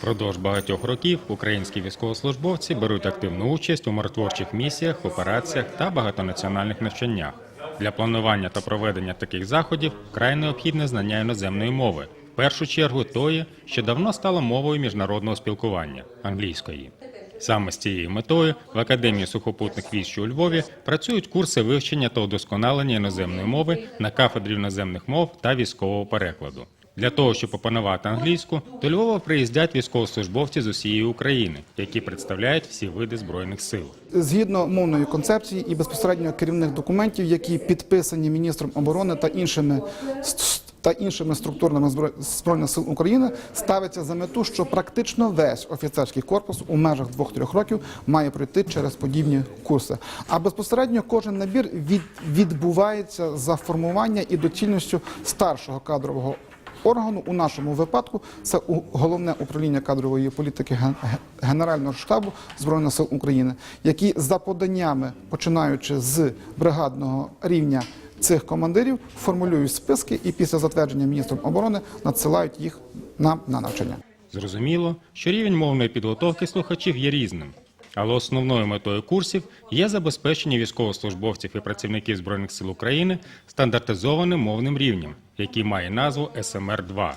Продовж багатьох років українські військовослужбовці беруть активну участь у миротворчих місіях, операціях та багатонаціональних навчаннях. Для планування та проведення таких заходів вкрай необхідне знання іноземної мови, в першу чергу тої, що давно стала мовою міжнародного спілкування англійської. Саме з цією метою в Академії сухопутних військ у Львові працюють курси вивчення та удосконалення іноземної мови на кафедрі іноземних мов та військового перекладу. Для того, щоб опанувати англійську, до Львова приїздять військовослужбовці з усієї України, які представляють всі види збройних сил. Згідно мовної концепції і безпосередньо керівних документів, які підписані міністром оборони та іншими та іншими структурами Збро- збройних сил України, ставиться за мету, що практично весь офіцерський корпус у межах двох-трьох років має пройти через подібні курси. А безпосередньо кожен набір від, відбувається за формування і доцільністю старшого кадрового органу. У нашому випадку це головне управління кадрової політики Генерального штабу Збройних сил України, які за поданнями, починаючи з бригадного рівня цих командирів, формулюють списки і після затвердження міністром оборони надсилають їх нам на навчання. Зрозуміло, що рівень мовної підготовки слухачів є різним. Але основною метою курсів є забезпечення військовослужбовців і працівників Збройних сил України стандартизованим мовним рівнем, який має назву СМР-2.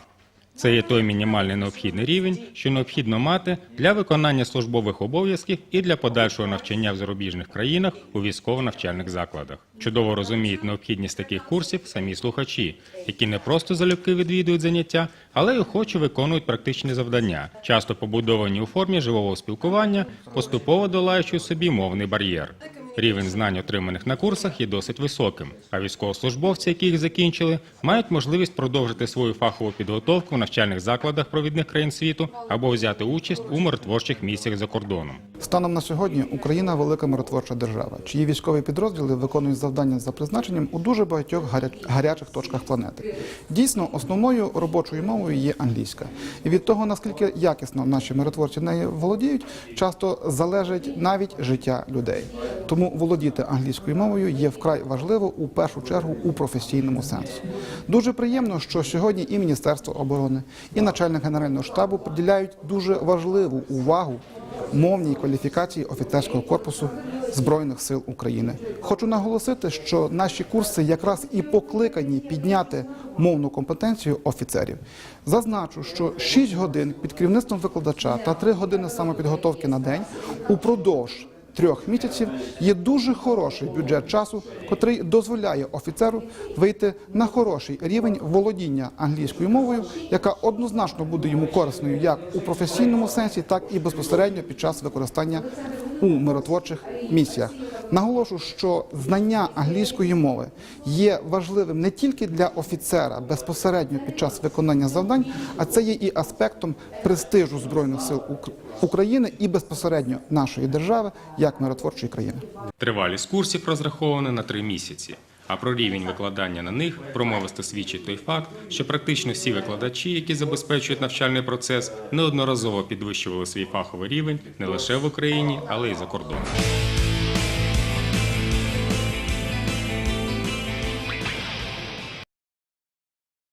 Це є той мінімальний необхідний рівень, що необхідно мати для виконання службових обов'язків і для подальшого навчання в зарубіжних країнах у військово-навчальних закладах. Чудово розуміють необхідність таких курсів самі слухачі, які не просто залюбки відвідують заняття, але й охоче виконують практичні завдання, часто побудовані у формі живого спілкування, поступово долаючи собі мовний бар'єр. Рівень знань, отриманих на курсах, є досить високим, а військовослужбовці, які їх закінчили, мають можливість продовжити свою фахову підготовку в навчальних закладах провідних країн світу або взяти участь у миротворчих місіях за кордоном. Станом на сьогодні Україна велика миротворча держава, чиї військові підрозділи виконують завдання за призначенням у дуже багатьох гарячих точках планети. Дійсно, основною робочою мовою є англійська. І від того, наскільки якісно наші миротворці нею володіють, часто залежить навіть життя людей. Тому володіти англійською мовою є вкрай важливо у першу чергу у професійному сенсі. Дуже приємно, що сьогодні і Міністерство оборони, і начальник генерального штабу приділяють дуже важливу увагу мовній кваліфікації офіцерського корпусу Збройних сил України. Хочу наголосити, що наші курси якраз і покликані підняти мовну компетенцію офіцерів. Зазначу, що 6 годин під керівництвом викладача та 3 години самопідготовки на день упродовж трьох місяців є дуже хороший бюджет часу, котрий дозволяє офіцеру вийти на хороший рівень володіння англійською мовою, яка однозначно буде йому корисною як у професійному сенсі, так і безпосередньо під час використання у миротворчих місіях. Наголошу, що знання англійської мови є важливим не тільки для офіцера безпосередньо під час виконання завдань, а це є і аспектом престижу збройних сил України і безпосередньо нашої держави як миротворчої країни. Тривалість курсів розрахована на три місяці. А про рівень викладання на них промовисто свідчить той факт, що практично всі викладачі, які забезпечують навчальний процес, неодноразово підвищували свій фаховий рівень не лише в Україні, але й за кордоном.